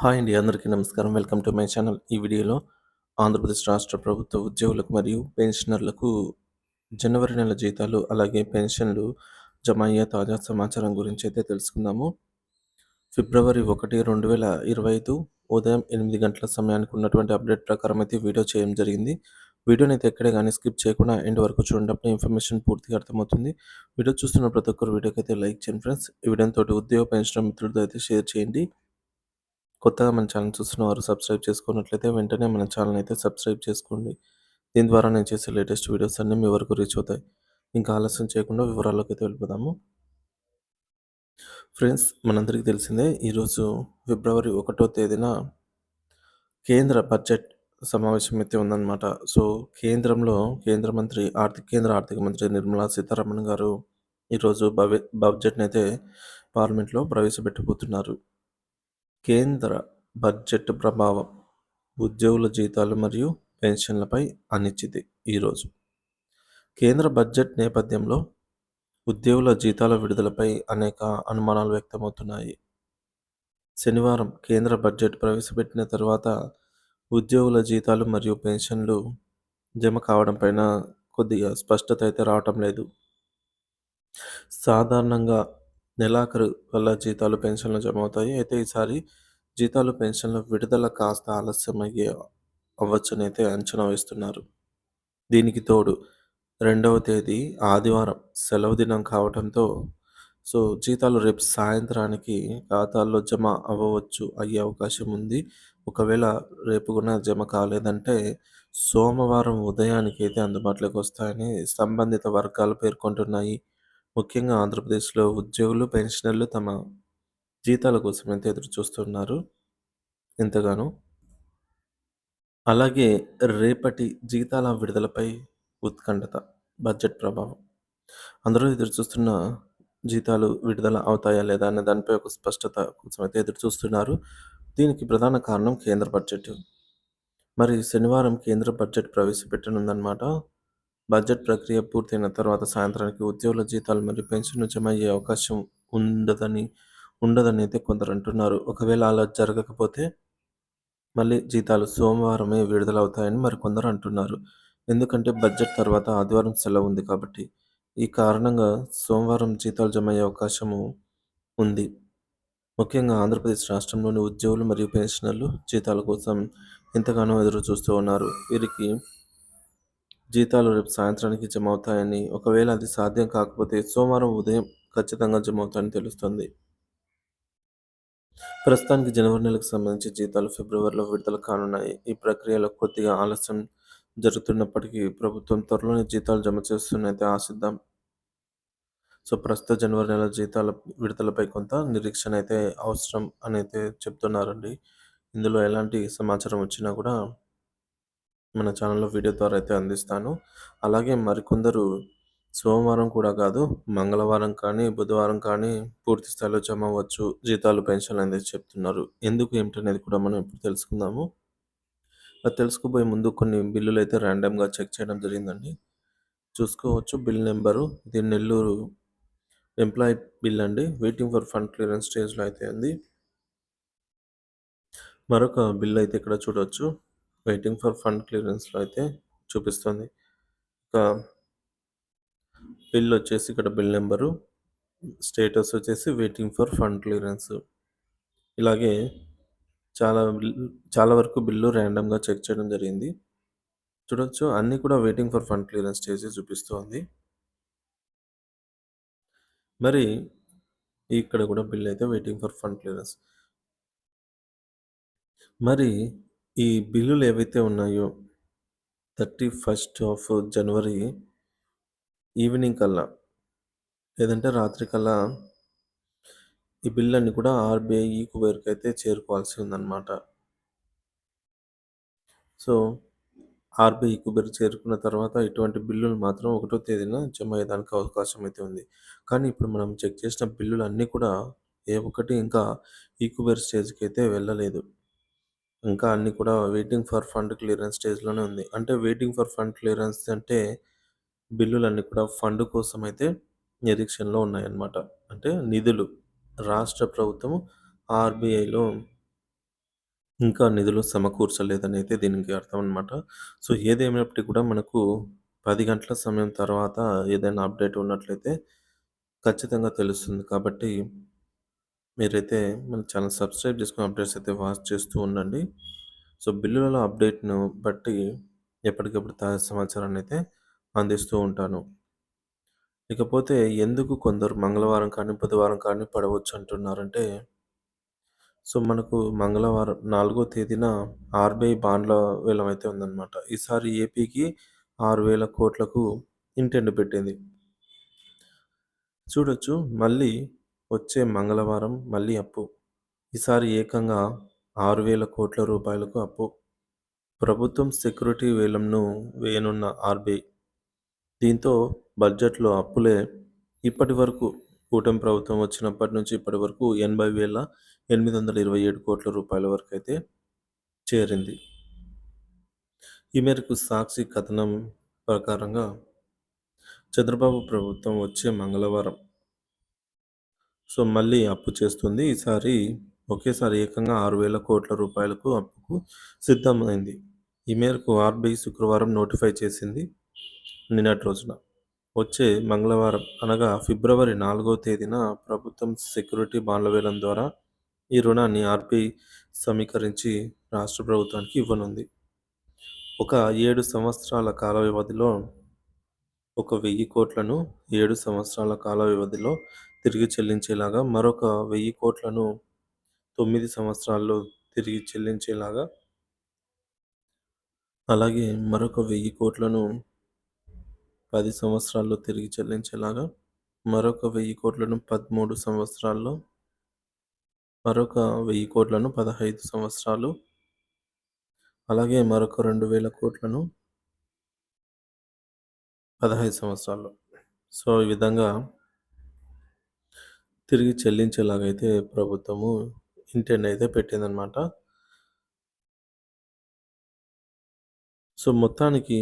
Hi అండి అందరికీ నమస్కారం. Welcome to my channel. ఈ వీడియోలో ఆంధ్రప్రదేశ్ రాష్ట్ర ప్రభుత్వ ఉద్యోగులకు మరియు పెన్షనర్లకు జనవరి నెల జీతాలు అలాగే పెన్షన్లు జమ అయ్యే తాజా సమాచారం గురించి అయితే తెలుసుకుందాము. ఫిబ్రవరి ఒకటి రెండు వేల ఇరవై ఐదు ఉదయం ఎనిమిది గంటల సమయానికి ఉన్నటువంటి అప్డేట్ ప్రకారం అయితే వీడియో చేయడం జరిగింది. వీడియోని అయితే ఎక్కడే కానీ స్కిప్ చేయకుండా ఎండ్ వరకు చూడటప్పుడు ఇన్ఫర్మేషన్ పూర్తిగా అర్థమవుతుంది. వీడియో చూస్తున్న ప్రతి ఒక్కరు వీడియోకి అయితే లైక్ చేయండి ఫ్రెండ్స్. ఈ వీడియోతో ఉద్యోగ పెన్షన్ మిత్రులతో అయితే షేర్ చేయండి. కొత్తగా మన ఛానల్ చూస్తున్న వారు సబ్స్క్రైబ్ చేసుకున్నట్లయితే వెంటనే మన ఛానల్ అయితే సబ్స్క్రైబ్ చేసుకోండి. దీని ద్వారా నేను చేసే లేటెస్ట్ వీడియోస్ అన్నీ మీ వరకు రీచ్ అవుతాయి. ఇంకా ఆలస్యం చేయకుండా వివరాల్లోకి అయితే వెళ్ళిపోదాము. ఫ్రెండ్స్ మనందరికీ తెలిసిందే ఈరోజు ఫిబ్రవరి ఒకటో తేదీన కేంద్ర బడ్జెట్ సమావేశం అయితే ఉందన్నమాట. సో కేంద్రంలో కేంద్ర మంత్రి ఆర్థిక కేంద్ర ఆర్థిక మంత్రి నిర్మలా సీతారామన్ గారు ఈరోజు బవి బడ్జెట్ని అయితే పార్లమెంట్లో ప్రవేశపెట్టబోతున్నారు. కేంద్ర బడ్జెట్ ప్రభావం ఉద్యోగుల జీతాలు మరియు పెన్షన్లపై అనిశ్చితి ఈరోజు. కేంద్ర బడ్జెట్ నేపథ్యంలో ఉద్యోగుల జీతాల విడుదలపై అనేక అనుమానాలు వ్యక్తమవుతున్నాయి. శనివారం కేంద్ర బడ్జెట్ ప్రవేశపెట్టిన తర్వాత ఉద్యోగుల జీతాలు మరియు పెన్షన్లు జమ కావడం పైన కొద్దిగా స్పష్టత అయితే రావటం లేదు. సాధారణంగా నెలాఖరు వల్ల జీతాలు పెన్షన్లు జమ అవుతాయి అయితే ఈసారి జీతాలు పెన్షన్ల విడుదల కాస్త ఆలస్యం అయ్యే అవ్వచ్చని అయితే అంచనా వేస్తున్నారు. దీనికి తోడు రెండవ తేదీ ఆదివారం సెలవు దినం కావడంతో సో జీతాలు రేపు సాయంత్రానికి ఖాతాల్లో జమ అవ్వవచ్చు అయ్యే అవకాశం ఉంది. ఒకవేళ రేపు కూడా జమ కాలేదంటే సోమవారం ఉదయానికి అయితే అందుబాటులోకి వస్తాయని సంబంధిత వర్గాలు పేర్కొంటున్నాయి. ముఖ్యంగా ఆంధ్రప్రదేశ్లో ఉద్యోగులు పెన్షనర్లు తమ జీతాల కోసం అయితే ఎదురు చూస్తున్నారు ఎంతగానో. అలాగే రేపటి జీతాల విడుదలపై ఉత్కంఠత బడ్జెట్ ప్రభావం. అందరూ ఎదురు చూస్తున్న జీతాలు విడుదల అవుతాయా లేదా అనే దానిపై ఒక స్పష్టత కోసం అయితే ఎదురు చూస్తున్నారు. దీనికి ప్రధాన కారణం కేంద్ర బడ్జెట్. మరి శనివారం కేంద్ర బడ్జెట్ ప్రవేశపెట్టనుందన్నమాట. బడ్జెట్ ప్రక్రియ పూర్తయిన తర్వాత సాయంత్రానికి ఉద్యోగుల జీతాలు మరియు పెన్షన్లు జమ అయ్యే అవకాశం ఉండదని ఉండదని అయితే కొందరు అంటున్నారు. ఒకవేళ అలా జరగకపోతే మళ్ళీ జీతాలు సోమవారమే విడుదలవుతాయని మరికొందరు అంటున్నారు. ఎందుకంటే బడ్జెట్ తర్వాత ఆదివారం సెలవు ఉంది కాబట్టి ఈ కారణంగా సోమవారం జీతాలు జమ అయ్యే అవకాశము ఉంది. ముఖ్యంగా ఆంధ్రప్రదేశ్ రాష్ట్రంలోని ఉద్యోగులు మరియు పెన్షనర్లు జీతాల కోసం ఎంతగానో ఎదురు చూస్తూ ఉన్నారు. వీరికి జీతాలు రేపు సాయంత్రానికి జమ అవుతాయని ఒకవేళ అది సాధ్యం కాకపోతే సోమవారం ఉదయం ఖచ్చితంగా జమ అవుతాయని తెలుస్తుంది. ప్రస్తుతానికి జనవరి నెలకు సంబంధించి జీతాలు ఫిబ్రవరిలో విడుదల కానున్నాయి. ఈ ప్రక్రియలో కొద్దిగా ఆలస్యం జరుగుతున్నప్పటికీ ప్రభుత్వం త్వరలోనే జీతాలు జమ చేస్తున్నైతే ఆశిద్దాం. సో ప్రస్తుత జనవరి నెల జీతాల విడుదలపై కొంత నిరీక్షణ అయితే అవసరం అని అయితే చెప్తున్నారండి. ఇందులో ఎలాంటి సమాచారం వచ్చినా కూడా మన ఛానల్లో వీడియో ద్వారా అయితే అందిస్తాను. అలాగే మరికొందరు సోమవారం కూడా కాదు మంగళవారం కానీ బుధవారం కానీ పూర్తి స్థాయిలో జమ అవ్వచ్చు జీతాలు పెన్షన్లు అనేది చెప్తున్నారు. ఎందుకు ఏమిటనేది కూడా మనం ఇప్పుడు తెలుసుకుందాము. అది తెలుసుకోబోయే ముందు కొన్ని బిల్లులు అయితే ర్యాండమ్గా చెక్ చేయడం జరిగిందండి. చూసుకోవచ్చు బిల్ నెంబరు. ఇది నెల్లూరు ఎంప్లాయీ బిల్ అండి. వెయిటింగ్ ఫర్ ఫండ్ క్లియరెన్స్ స్టేజ్లో అయితే ఉంది. మరొక బిల్ అయితే ఇక్కడ చూడవచ్చు వెయిటింగ్ ఫర్ ఫండ్ క్లియరెన్స్లో అయితే చూపిస్తుంది. ఇంకా బిల్ వచ్చేసి ఇక్కడ బిల్ నెంబరు స్టేటస్ వచ్చేసి వెయిటింగ్ ఫర్ ఫండ్ క్లియరెన్స్ ఇలాగే చాలా చాలా వరకు బిల్లు ర్యాండమ్గా చెక్ చేయడం జరిగింది. చూడొచ్చు అన్నీ కూడా వెయిటింగ్ ఫర్ ఫండ్ క్లియరెన్స్ చేసి చూపిస్తోంది. మరి ఇక్కడ కూడా బిల్ అయితే వెయిటింగ్ ఫర్ ఫండ్ క్లియరెన్స్ మరి ఈ బిల్లులు ఏవైతే ఉన్నాయో thirty first of January evening కల్లా లేదంటే రాత్రి కల్లా ఈ బిల్లన్నీ కూడా ఆర్బీఐ ఈ కుబేర్కి అయితే చేరుకోవాల్సి ఉందన్నమాట. సో ఆర్బీఐ కుబేర్ చేరుకున్న తర్వాత ఇటువంటి బిల్లులు మాత్రం ఒకటో తేదీన జమ అయ్యేదానికి అవకాశం అయితే ఉంది. కానీ ఇప్పుడు మనం చెక్ చేసిన బిల్లులు అన్నీ కూడా ఏ ఒక్కటి ఇంకా ఈ స్టేజ్కి అయితే వెళ్ళలేదు. ఇంకా అన్నీ కూడా వెయిటింగ్ ఫర్ ఫండ్ క్లియరెన్స్ స్టేజ్లోనే ఉంది అంటే వెయిటింగ్ ఫర్ ఫండ్ క్లియరెన్స్ అంటే బిల్లులన్నీ కూడా ఫండ్ కోసం అయితే నిరీక్షణలో ఉన్నాయన్నమాట అంటే నిధులు రాష్ట్ర ప్రభుత్వం ఆర్బీఐలో ఇంకా నిధులు సమకూర్చలేదనైతే దీనికి అర్థం అనమాట. సో, ఏదేమైనప్పటికీ కూడా మనకు 10 గంటల సమయం తర్వాత ఏదైనా అప్డేట్ ఉన్నట్లయితే ఖచ్చితంగా తెలుస్తుంది. కాబట్టి మీరైతే మన ఛానల్ సబ్స్క్రైబ్ చేసుకుని అప్డేట్స్ అయితే వాచ్ చేస్తూ ఉండండి. సో, బిల్లులలో అప్డేట్‌ను బట్టి ఎప్పటికప్పుడు తాజా సమాచారాన్ని అయితే అందిస్తూ ఉంటాను. ఇకపోతే ఎందుకు కొందరు మంగళవారం కానీ, బుధవారం కానీ పడవచ్చు అంటున్నారంటే సో, మనకు మంగళవారం నాలుగో తేదీన ఆర్‌బీఐ బాండ్ల వేలం అయితే ఉందన్నమాట. ఈసారి ఏపీకి ఆరు వేల కోట్లకు ఇంటెండ్ పెట్టింది. చూడొచ్చు మళ్ళీ వచ్చే మంగళవారం మళ్ళీ అప్పు. ఈసారి ఏకంగా ఆరు వేల కోట్ల రూపాయలకు అప్పు. ప్రభుత్వం సెక్యూరిటీ వేలంను వేయనున్న ఆర్‌బీఐ. దీంతో బడ్జెట్‌లో అప్పులే ఇప్పటివరకు కూటమి ప్రభుత్వం వచ్చినప్పటి నుంచి ఇప్పటి వరకు 80,827 కోట్ల రూపాయల వరకు అయితే చేరింది. ఈ మేరకు సాక్షి కథనం ప్రకారంగా చంద్రబాబు ప్రభుత్వం వచ్చే మంగళవారం సో, మళ్ళీ అప్పు చేస్తుంది. ఈసారి ఒకేసారి ఏకంగా ఆరు వేల కోట్ల రూపాయలకు అప్పుకు సిద్ధమైంది. ఈ మేరకు ఆర్‌బీఐ శుక్రవారం నోటిఫై చేసింది నిన్నటి రోజున. వచ్చే మంగళవారం అనగా ఫిబ్రవరి నాలుగో తేదీన ప్రభుత్వం సెక్యూరిటీ బాండ్ల వేలం ద్వారా ఈ రుణాన్ని ఆర్‌బీఐ సమీకరించి రాష్ట్ర ప్రభుత్వానికి ఇవ్వనుంది. ఒక ఏడు సంవత్సరాల కాల వ్యవధిలో ఒక వెయ్యి కోట్లను ఏడు సంవత్సరాల కాల వ్యవధిలో తిరిగి చెల్లించేలాగా, మరొక వెయ్యి కోట్లను తొమ్మిది సంవత్సరాల్లో తిరిగి చెల్లించేలాగా అలాగే మరొక వెయ్యి కోట్లను పది సంవత్సరాల్లో తిరిగి చెల్లించేలాగా, మరొక వెయ్యి కోట్లను 13 సంవత్సరాల్లో, మరొక వెయ్యి కోట్లను 15 సంవత్సరాలు, అలాగే మరొక 2,000 కోట్లను 15 సంవత్సరాల్లో. సో, ఈ విధంగా తిరిగి చెల్లించేలాగైతే ప్రభుత్వము ఇంటెండ్ అయితే పెట్టిందనమాట. సో, మొత్తానికి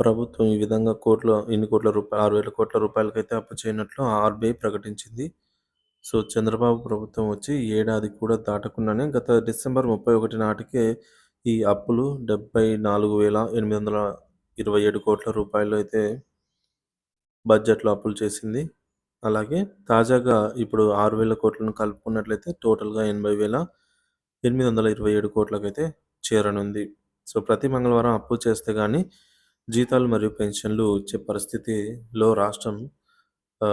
ప్రభుత్వం ఈ విధంగా కోట్ల ఎన్ని కోట్ల రూపాయలు 6,000 కోట్ల రూపాయలకైతే అప్పు చేయనట్లు ఆర్‌బీఐ ప్రకటించింది. సో, చంద్రబాబు ప్రభుత్వం వచ్చి ఏడాది కూడా దాటకుండానే గత డిసెంబర్ 31 నాటికే ఈ అప్పులు డెబ్భై నాలుగు వేల ఎనిమిది వందల ఇరవై ఏడు కోట్ల రూపాయలు అయితే బడ్జెట్‌లో అప్పులు చేసింది. అలాగే తాజాగా ఇప్పుడు ఆరు వేల కోట్లను కలుపుకున్నట్లయితే టోటల్‌గా 80,827 కోట్లకైతే చేరనుంది. సో, ప్రతి మంగళవారం అప్పు చేస్తే కానీ జీతాలు మరియు పెన్షన్లు ఇచ్చే పరిస్థితిలో రాష్ట్రం లేదన్నట్టుగా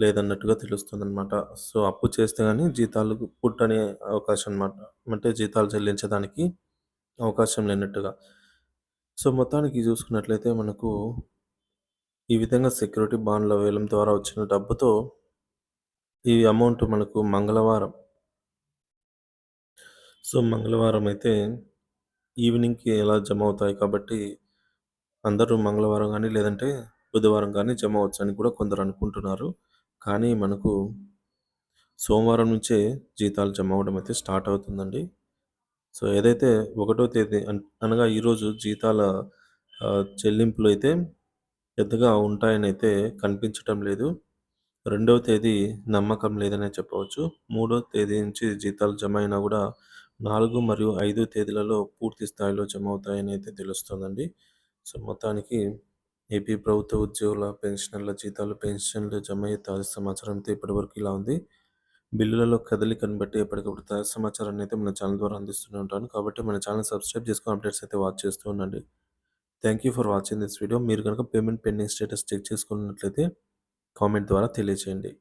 లేదన్నట్టుగా తెలుస్తుందనమాట. సో, అప్పు చేస్తే కానీ జీతాలు పుట్టనే అవకాశం అనమాట. అంటే జీతాలు చెల్లించడానికి అవకాశం లేనట్టుగా. సో, మొత్తానికి చూసుకున్నట్లయితే మనకు ఈ విధంగా సెక్యూరిటీ బాండ్ల వేలం ద్వారా వచ్చిన డబ్బుతో ఈ అమౌంట్ మనకు మంగళవారం సో, మంగళవారం అయితే ఈవినింగ్‌కి ఎలా జమ అవుతాయి కాబట్టి అందరూ మంగళవారం కానీ లేదంటే బుధవారం కానీ జమ అవచ్చని కూడా కొందరు అనుకుంటున్నారు. కానీ మనకు సోమవారం నుంచే జీతాలు జమ అవ్వడం అయితే స్టార్ట్ అవుతుందండి. సో, ఏదైతే ఒకటో తేదీ అన్ అనగా ఈరోజు జీతాల చెల్లింపులు అయితే పెద్దగా ఉంటాయనైతే కనిపించటం లేదు. రెండవ తేదీ నమ్మకం లేదనే చెప్పవచ్చు. మూడో తేదీ నుంచి జీతాలు జమ అయినా కూడా నాలుగు మరియు ఐదో తేదీలలో పూర్తి స్థాయిలో జమ అవుతాయని అయితే తెలుస్తోందండి. సో, మొత్తానికి ఏపీ ప్రభుత్వ ఉద్యోగుల పెన్షనర్ల జీతాలు, పెన్షన్లు జమ అయ్యే తాజా సమాచారం అయితే ఇప్పటివరకు ఇలా ఉంది. బిల్లులలో కదలికను బట్టి ఎప్పటికప్పుడు తాజా సమాచారాన్ని అయితే మన ఛానల్ ద్వారా అందిస్తూనే ఉంటాను. కాబట్టి మన ఛానల్ సబ్స్క్రైబ్ చేసుకొని అప్డేట్స్ అయితే వాచ్ చేస్తూ ఉండండి. Thank you for watching this video. మీరు కనుక పేమెంట్ పెండింగ్ స్టేటస్ చెక్ చేసుకున్నట్లయితే కామెంట్ ద్వారా తెలియచేయండి.